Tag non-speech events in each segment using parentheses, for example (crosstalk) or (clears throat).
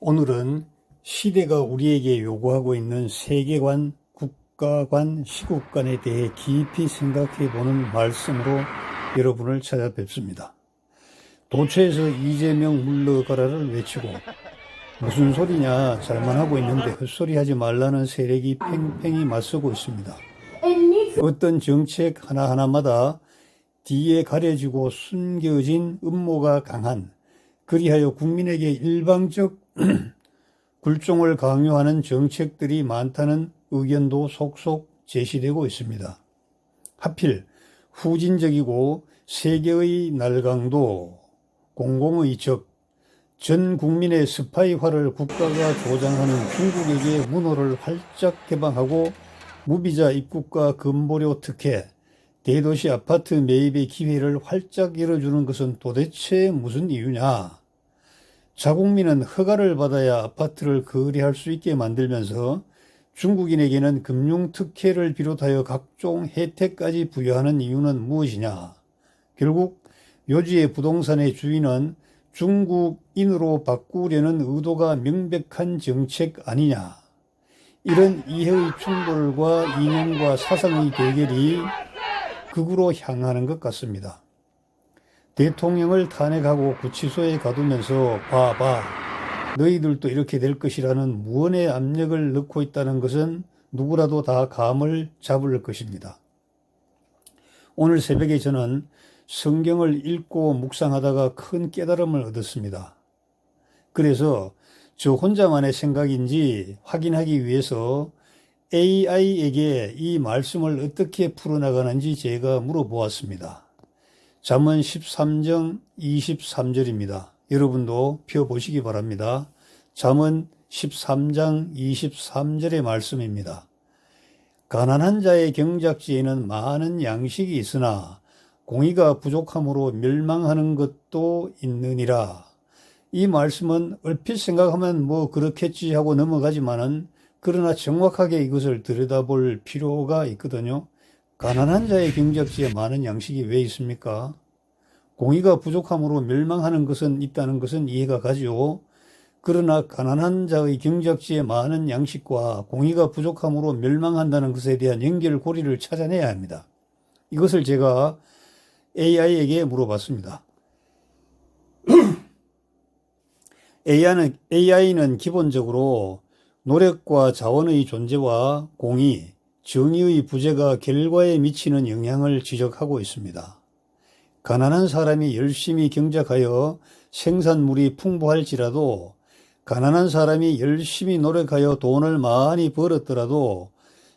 오늘은 시대가 우리에게 요구하고 있는 세계관, 국가관, 시국관에 대해 깊이 생각해 보는 말씀으로 여러분을 찾아뵙습니다. 도처에서 이재명 물러가라를 외치고 무슨 소리냐 잘만 하고 있는데 헛소리 하지 말라는 세력이 팽팽히 맞서고 있습니다. 어떤 정책 하나하나마다 뒤에 가려지고 숨겨진 음모가 강한 그리하여 국민에게 일방적 (clears throat) 굴종을 강요하는 정책들이 많다는 의견도 속속 제시되고 있습니다. 하필 후진적이고 세계의 날강도 공공의 적, 전 국민의 스파이화를 국가가 조장하는 중국에게 문호를 활짝 개방하고 무비자 입국과 근보료 특혜, 대도시 아파트 매입의 기회를 활짝 열어주는 것은 도대체 무슨 이유냐? 자국민은 허가를 받아야 아파트를 거래할 수 있게 만들면서 중국인에게는 금융 특혜를 비롯하여 각종 혜택까지 부여하는 이유는 무엇이냐? 결국 요지의 부동산의 주인은 중국인으로 바꾸려는 의도가 명백한 정책 아니냐? 이런 이해의 충돌과 이념과 사상의 대결이 극으로 향하는 것 같습니다. 대통령을 탄핵하고 구치소에 가두면서 봐봐 너희들도 이렇게 될 것이라는 무언의 압력을 넣고 있다는 것은 누구라도 다 감을 잡을 것입니다. 오늘 새벽에 저는 성경을 읽고 묵상하다가 큰 깨달음을 얻었습니다. 그래서 저 혼자만의 생각인지 확인하기 위해서 AI에게 이 말씀을 어떻게 풀어나가는지 제가 물어보았습니다. 잠언 13장 23절입니다. 여러분도 펴 보시기 바랍니다. 잠언 13장 23절의 말씀입니다. 가난한 자의 경작지에는 많은 양식이 있으나 공의가 부족함으로 멸망하는 것도 있느니라. 이 말씀은 얼핏 생각하면 뭐 그렇겠지 하고 넘어가지만은 그러나 정확하게 이것을 들여다볼 필요가 있거든요. 가난한 자의 경작지에 많은 양식이 왜 있습니까? 공의가 부족함으로 멸망하는 것은 있다는 것은 이해가 가지요. 그러나 가난한 자의 경작지에 많은 양식과 공의가 부족함으로 멸망한다는 것에 대한 연결 고리를 찾아내야 합니다. 이것을 제가 AI에게 물어봤습니다. (clears throat) AI는, AI는 기본적으로 노력과 자원의 존재와 공의, 정의의 부재가 결과에 미치는 영향을 지적하고 있습니다. 가난한 사람이 열심히 경작하여 생산물이 풍부할지라도 가난한 사람이 열심히 노력하여 돈을 많이 벌었더라도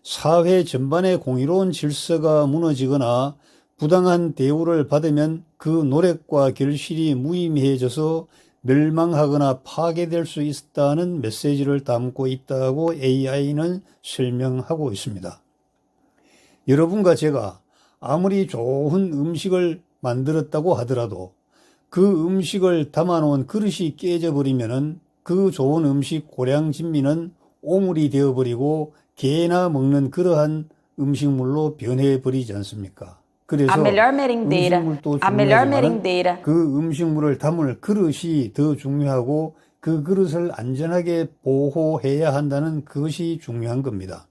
사회 전반의 공의로운 질서가 무너지거나 부당한 대우를 받으면 그 노력과 결실이 무의미해져서 멸망하거나 파괴될 수 있다는 메시지를 담고 있다고 AI는 설명하고 있습니다. 여러분과 제가 아무리 좋은 음식을 만들었다고 하더라도 그 음식을 담아놓은 그릇이 깨져버리면은 그 좋은 음식 고량 진미는 오물이 되어버리고 개나 먹는 그러한 음식물로 변해버리지 않습니까? 그래서 음식물도 중요하지만 그 음식물을 담을 그릇이 더 중요하고 그 그릇을 안전하게 보호해야 한다는 그것이 중요한 겁니다.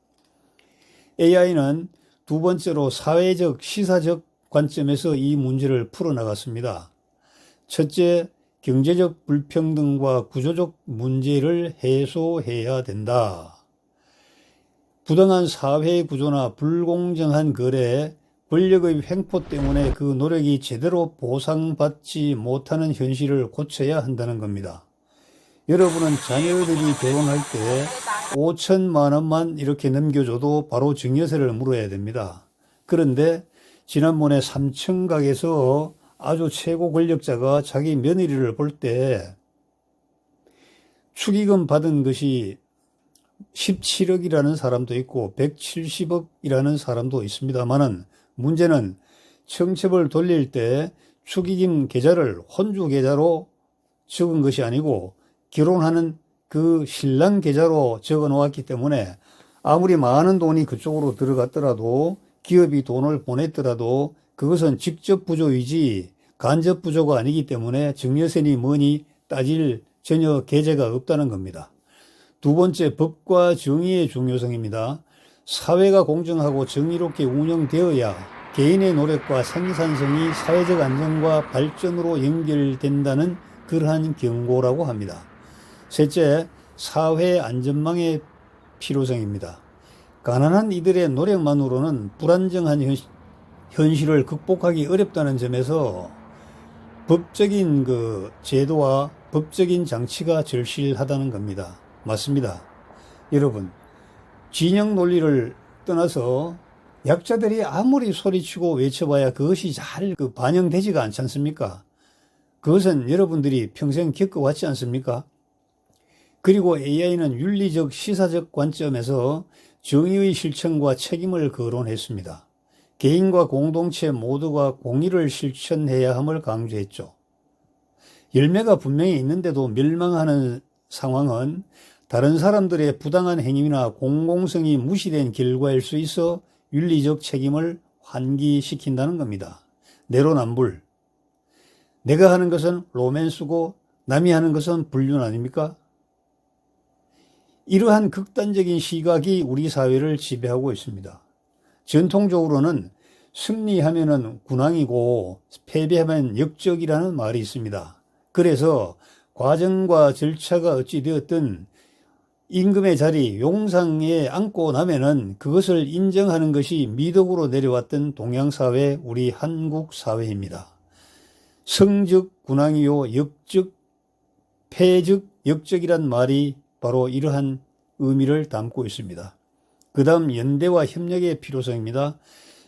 AI는 두 번째로 사회적, 시사적 관점에서 이 문제를 풀어나갔습니다. 첫째, 경제적 불평등과 구조적 문제를 해소해야 된다. 부당한 사회 구조나 불공정한 거래, 권력의 횡포 때문에 그 노력이 제대로 보상받지 못하는 현실을 고쳐야 한다는 겁니다. 여러분은 자녀들이 결혼할 때 5천만 원만 이렇게 넘겨줘도 바로 증여세를 물어야 됩니다. 그런데 지난번에 삼청각에서 아주 최고 권력자가 자기 며느리를 볼 때 축의금 받은 것이 17억이라는 사람도 있고 170억이라는 사람도 있습니다만은 문제는 청첩을 돌릴 때 축의금 계좌를 혼주 계좌로 적은 것이 아니고 결혼하는 그 신랑 계좌로 적어 놓았기 때문에 아무리 많은 돈이 그쪽으로 들어갔더라도 기업이 돈을 보냈더라도 그것은 직접 부조이지 간접 부조가 아니기 때문에 증여세니 뭐니 따질 전혀 계제가 없다는 겁니다. 두 번째, 법과 정의의 중요성입니다. 사회가 공정하고 정의롭게 운영되어야 개인의 노력과 생산성이 사회적 안정과 발전으로 연결된다는 그러한 경고라고 합니다. 셋째, 사회 안전망의 필요성입니다. 가난한 이들의 노력만으로는 불안정한 현실, 현실을 극복하기 어렵다는 점에서 법적인 그 제도와 법적인 장치가 절실하다는 겁니다. 맞습니다. 여러분, 진영 논리를 떠나서 약자들이 아무리 소리치고 외쳐봐야 그것이 잘 그 반영되지가 않지 않습니까? 그것은 여러분들이 평생 겪어왔지 않습니까? 그리고 AI는 윤리적 시사적 관점에서 정의의 실천과 책임을 거론했습니다. 개인과 공동체 모두가 공의를 실천해야 함을 강조했죠. 열매가 분명히 있는데도 멸망하는 상황은 다른 사람들의 부당한 행위나 공공성이 무시된 결과일 수 있어 윤리적 책임을 환기시킨다는 겁니다. 내로남불. 내가 하는 것은 로맨스고 남이 하는 것은 불륜 아닙니까? 이러한 극단적인 시각이 우리 사회를 지배하고 있습니다. 전통적으로는 승리하면은 군왕이고 패배하면 역적이라는 말이 있습니다. 그래서 과정과 절차가 어찌 되었든 임금의 자리 용상에 앉고 나면은 그것을 인정하는 것이 미덕으로 내려왔던 동양사회 우리 한국 사회입니다. 성적 군왕이요 역적 패적 역적이란 말이 바로 이러한 의미를 담고 있습니다. 그 다음 연대와 협력의 필요성입니다.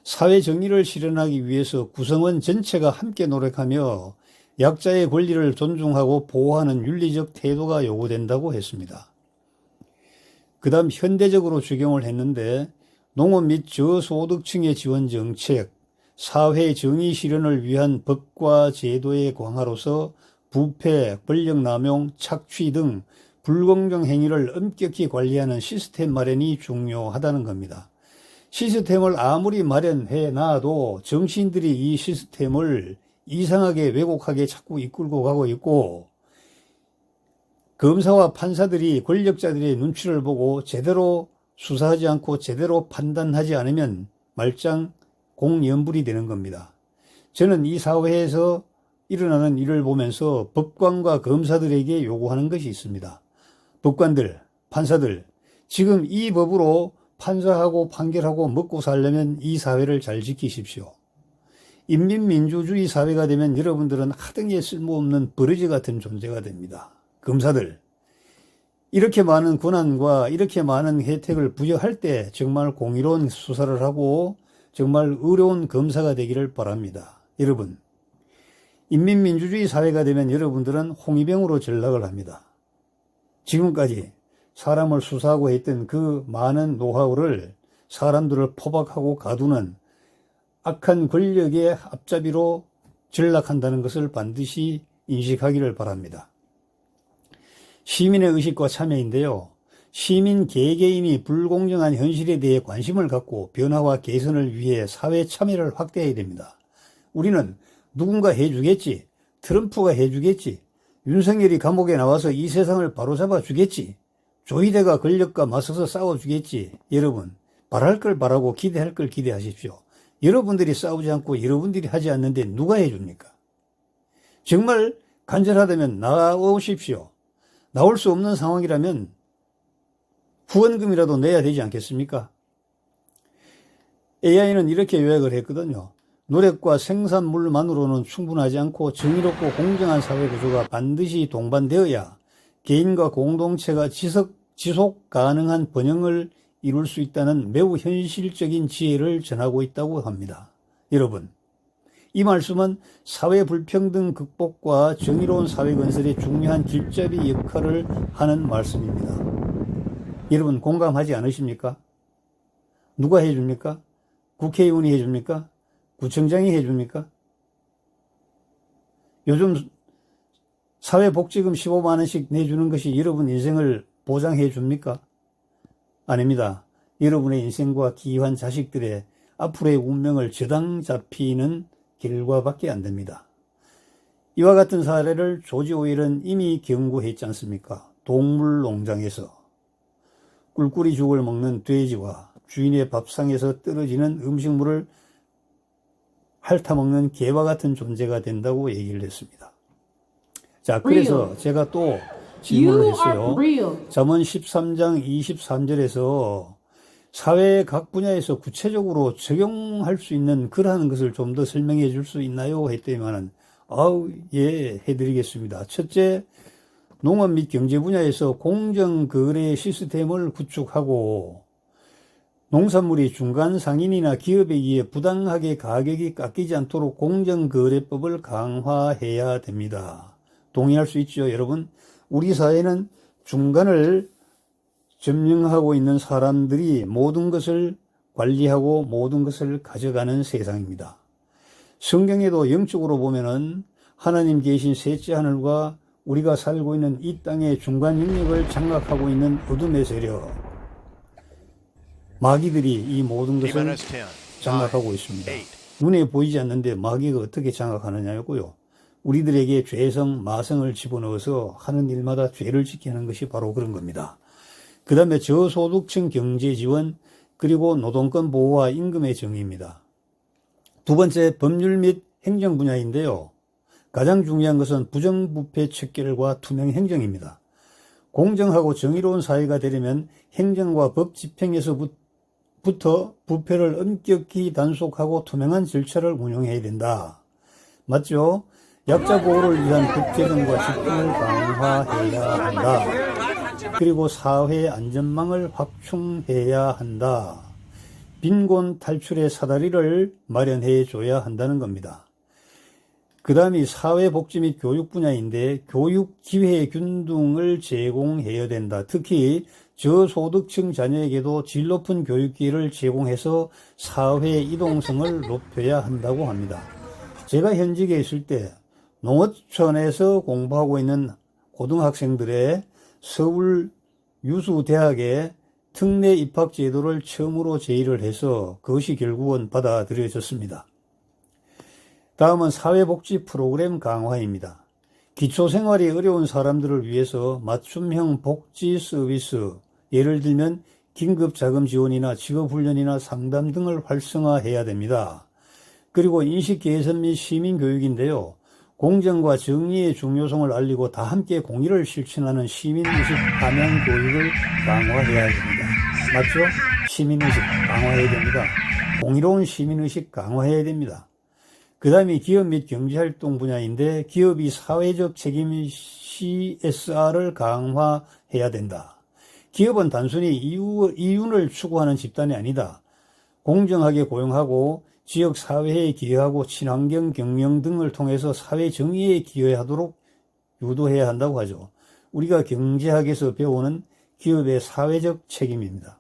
사회 정의를 실현하기 위해서 구성원 전체가 함께 노력하며 약자의 권리를 존중하고 보호하는 윤리적 태도가 요구된다고 했습니다. 그 다음 현대적으로 적용을 했는데 농업 및 저소득층의 지원 정책, 사회 정의 실현을 위한 법과 제도의 강화로서 부패, 권력 남용, 착취 등 불공정 행위를 엄격히 관리하는 시스템 마련이 중요하다는 겁니다. 시스템을 아무리 마련해 놔도 정치인들이 이 시스템을 이상하게 왜곡하게 자꾸 이끌고 가고 있고 검사와 판사들이 권력자들의 눈치를 보고 제대로 수사하지 않고 제대로 판단하지 않으면 말짱 공연불이 되는 겁니다. 저는 이 사회에서 일어나는 일을 보면서 법관과 검사들에게 요구하는 것이 있습니다. 법관들, 판사들, 지금 이 법으로 판사하고 판결하고 먹고 살려면 이 사회를 잘 지키십시오. 인민민주주의 사회가 되면 여러분들은 하등에 쓸모없는 버러지 같은 존재가 됩니다. 검사들, 이렇게 많은 권한과 이렇게 많은 혜택을 부여할 때 정말 공의로운 수사를 하고 정말 의로운 검사가 되기를 바랍니다. 여러분, 인민민주주의 사회가 되면 여러분들은 홍위병으로 전락을 합니다. 지금까지 사람을 수사하고 했던 그 많은 노하우를 사람들을 포박하고 가두는 악한 권력의 앞잡이로 전락한다는 것을 반드시 인식하기를 바랍니다. 시민의 의식과 참여인데요. 시민 개개인이 불공정한 현실에 대해 관심을 갖고 변화와 개선을 위해 사회 참여를 확대해야 됩니다. 우리는 누군가 해주겠지, 트럼프가 해주겠지, 윤석열이 감옥에 나와서 이 세상을 바로잡아 주겠지, 조이대가 권력과 맞서서 싸워주겠지. 여러분, 바랄 걸 바라고 기대할 걸 기대하십시오. 여러분들이 싸우지 않고 여러분들이 하지 않는데 누가 해줍니까? 정말 간절하다면 나오십시오. 나올 수 없는 상황이라면 후원금이라도 내야 되지 않겠습니까? AI는 이렇게 요약을 했거든요. 노력과 생산물만으로는 충분하지 않고 정의롭고 공정한 사회 구조가 반드시 동반되어야 개인과 공동체가 지속, 지속 가능한 번영을 이룰 수 있다는 매우 현실적인 지혜를 전하고 있다고 합니다. 여러분, 이 말씀은 사회 불평등 극복과 정의로운 사회 건설에 중요한 길잡이 역할을 하는 말씀입니다. 여러분 공감하지 않으십니까? 누가 해줍니까? 국회의원이 해줍니까? 구청장이 해줍니까? 요즘 사회복지금 15만원씩 내주는 것이 여러분 인생을 보장해 줍니까? 아닙니다. 여러분의 인생과 기이한 자식들의 앞으로의 운명을 저당 잡히는 결과밖에 안 됩니다. 이와 같은 사례를 조지 오일은 이미 경고했지 않습니까? 동물 농장에서 꿀꿀이 죽을 먹는 돼지와 주인의 밥상에서 떨어지는 음식물을 핥아먹는 개와 같은 존재가 된다고 얘기를 했습니다. 자, 그래서 제가 또 질문을 했어요. 잠언 13장 23절에서 사회 각 분야에서 구체적으로 적용할 수 있는 그러한 것을 좀 더 설명해 줄 수 있나요? 했더니만은 아우 예 해드리겠습니다. 첫째 농업 및 경제 분야에서 공정 거래 시스템을 구축하고 농산물이 중간 상인이나 기업에 의해 부당하게 가격이 깎이지 않도록 공정거래법을 강화해야 됩니다. 동의할 수 있죠, 여러분? 우리 사회는 중간을 점령하고 있는 사람들이 모든 것을 관리하고 모든 것을 가져가는 세상입니다. 성경에도 영적으로 보면은 하나님 계신 셋째 하늘과 우리가 살고 있는 이 땅의 중간 영역을 장악하고 있는 어둠의 세력, 마귀들이 이 모든 것을 T-minus 10, 장악하고 있습니다. 8, 눈에 보이지 않는데 마귀가 어떻게 장악하느냐고요. 우리들에게 죄성, 마성을 집어넣어서 하는 일마다 죄를 짓게 하는 것이 바로 그런 겁니다. 그 다음에 저소득층 경제 지원, 그리고 노동권 보호와 임금의 정의입니다. 두 번째, 법률 및 행정 분야인데요. 가장 중요한 것은 부정부패 척결과 투명 행정입니다. 공정하고 정의로운 사회가 되려면 행정과 법 집행에서부터 부패를 엄격히 단속하고 투명한 절차를 운영해야 된다. 맞죠? 약자 보호를 위한 국제등과 집중을 강화해야 한다. 그리고 사회 안전망을 확충해야 한다. 빈곤 탈출의 사다리를 마련해 줘야 한다는 겁니다. 그 다음이 사회복지 및 교육 분야인데 교육 기회 균등을 제공해야 된다. 특히 저소득층 자녀에게도 질 높은 교육 기회를 제공해서 사회 이동성을 (laughs) 높여야 한다고 합니다. 제가 현직에 있을 때 농어촌에서 공부하고 있는 고등학생들의 서울 유수대학의 특례 입학 제도를 처음으로 제의를 해서 그것이 결국은 받아들여졌습니다. 다음은 사회복지 프로그램 강화입니다. 기초생활이 어려운 사람들을 위해서 맞춤형 복지 서비스, 예를 들면 긴급 자금 지원이나 직업 훈련이나 상담 등을 활성화해야 됩니다. 그리고 인식 개선 및 시민 교육인데요. 공정과 정의의 중요성을 알리고 다 함께 공의를 실천하는 시민의식 함양 교육을 강화해야 됩니다. 맞죠? 시민의식 강화해야 됩니다. 공의로운 시민의식 강화해야 됩니다. 그 다음에 기업 및 경제활동 분야인데 기업이 사회적 책임 CSR을 강화해야 된다. 기업은 단순히 이유, 이윤을 추구하는 집단이 아니다. 공정하게 고용하고 지역 사회에 기여하고 친환경 경영 등을 통해서 사회 정의에 기여하도록 유도해야 한다고 하죠. 우리가 경제학에서 배우는 기업의 사회적 책임입니다.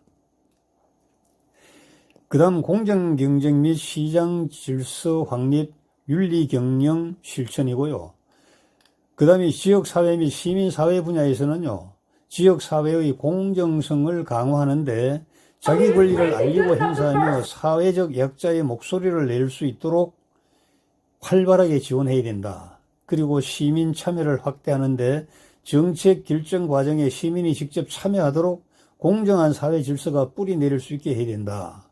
그 다음 공정 경쟁 및 시장 질서 확립, 윤리 경영 실천이고요. 그 다음에 지역사회 및 시민사회 분야에서는요, 지역사회의 공정성을 강화하는데 자기 권리를 알리고 행사하며 사회적 약자의 목소리를 낼 수 있도록 활발하게 지원해야 된다. 그리고 시민 참여를 확대하는데 정책 결정 과정에 시민이 직접 참여하도록 공정한 사회 질서가 뿌리 내릴 수 있게 해야 된다.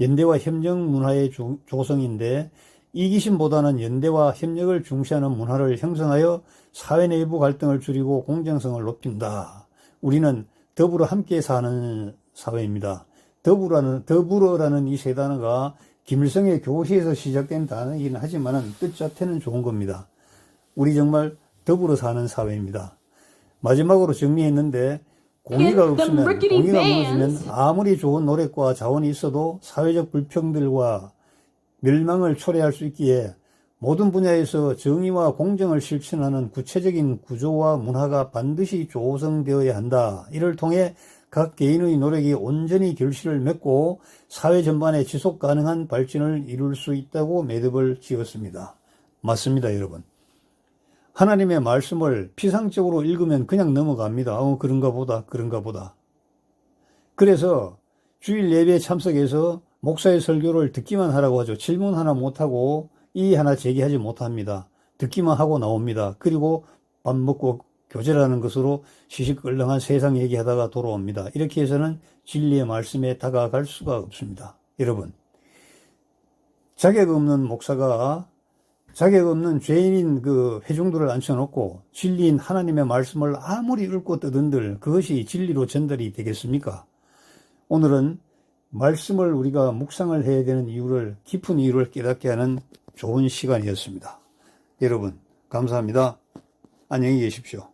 연대와 협력 문화의 조- 조성인데 이기심보다는 연대와 협력을 중시하는 문화를 형성하여 사회 내부 갈등을 줄이고 공정성을 높인다. 우리는 더불어 함께 사는 사회입니다. 더불어라는, 더불어라는 이 세 단어가 김일성의 교시에서 시작된 단어이긴 하지만은 뜻 자체는 좋은 겁니다. 우리 정말 더불어 사는 사회입니다. 마지막으로 정리했는데 공의가 없으면 공의가. 무너지면 아무리 좋은 노력과 자원이 있어도 사회적 불평들과 멸망을 초래할 수 있기에 모든 분야에서 정의와 공정을 실천하는 구체적인 구조와 문화가 반드시 조성되어야 한다. 이를 통해 각 개인의 노력이 온전히 결실을 맺고 사회 전반에 지속 가능한 발전을 이룰 수 있다고 매듭을 지었습니다. 맞습니다, 여러분. 하나님의 말씀을 피상적으로 읽으면 그냥 넘어갑니다. 어, 그런가 보다, 그런가 보다. 그래서 주일 예배에 참석해서 목사의 설교를 듣기만 하라고 하죠. 질문 하나 못하고 이의 하나 제기하지 못합니다. 듣기만 하고 나옵니다. 그리고 밥 먹고 교제라는 것으로 시시껄렁한 세상 얘기하다가 돌아옵니다. 이렇게 해서는 진리의 말씀에 다가갈 수가 없습니다. 여러분, 자격 없는 목사가 자격 없는 죄인인 그 회중들을 앉혀놓고 진리인 하나님의 말씀을 아무리 읊고 떠든들 그것이 진리로 전달이 되겠습니까? 오늘은 말씀을 우리가 묵상을 해야 되는 이유를 깊은 이유를 깨닫게 하는 좋은 시간이었습니다. 여러분 감사합니다. 안녕히 계십시오.